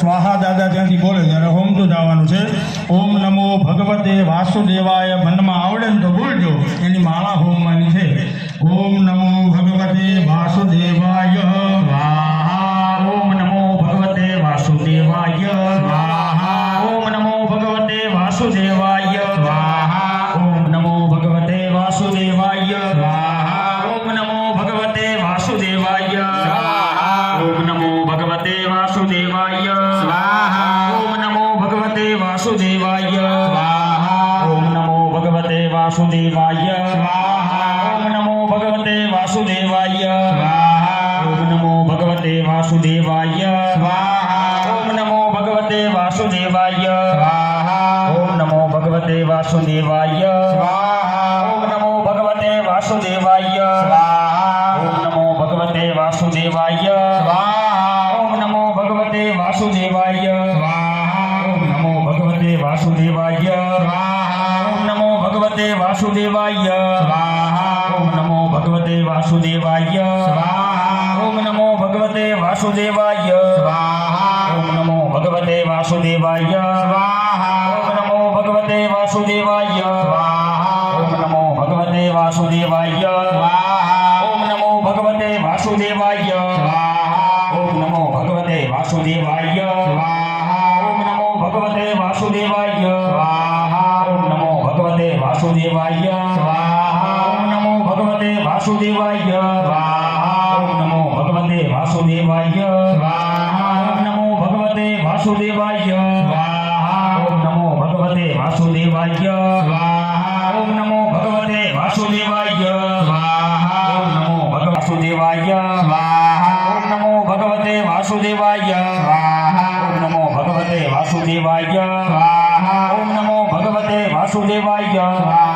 સ્વાહા દાદા ત્યાંથી બોલે ત્યારે હોમ તો જવાનું છે. ઓમ નમો ભગવતે વાસુદેવાય મનમાં આવડે ને તો બોલજો. वासुदेवाय। स्वाहा। नमो भगवते वासुदेवाय। स्वाहा। नमो भगवते वासुदेवाय। स्वाहा। नमो भगवते वासुदेवाय। स्वाहा। ओम नमो भगवते वासुदेवाय। स्वाहा। ओम नमो भगवते वासुदेवाय। स्वाहा। नमो भगवते वासुदेवाय। वासुदेवाय। स्वाहा ओम नमो भगवते वासुदेवाय। स्वाहा ओम नमो भगवते वासुदेवाय। स्वाहा ओम नमो भगवते वासुदेवाय। स्वाहा ओम नमो भगवते वासुदेवाय। स्वाहा ओम नमो भगवते वासुदेवाय। स्वाहा ओम नमो भगवते वासुदेवाय। स्वाहा ओम नमो भगवते वासुदेवाय। स्वाहा ओम नमो भगवते वासुदेवाय। स्वाहा ओम नमो भगवते वासुदेवाय। વાસુદેવાય સ્વાહા. ઓમ નમો ભગવતે વાસુદેવાય સ્વાહા. ઓમ નમો ભગવતે વાસુદેવાય સ્વાહા. ઓમ નમો ભગવતે વાસુદેવાય સ્વાહા. ઓમ નમો ભગવતે વાસુદેવાય સ્વાહા. ઓમ નમો ભગવતે વાસુદેવાય સ્વાહા. ઓમ નમો ભગવતે વાસુદેવાય સ્વાહા. ઓમ નમો ભગવતે વાસુદેવાય સ્વાહા. ઓમ નમો ભગવતે વાસુદેવાય સ્વાહા.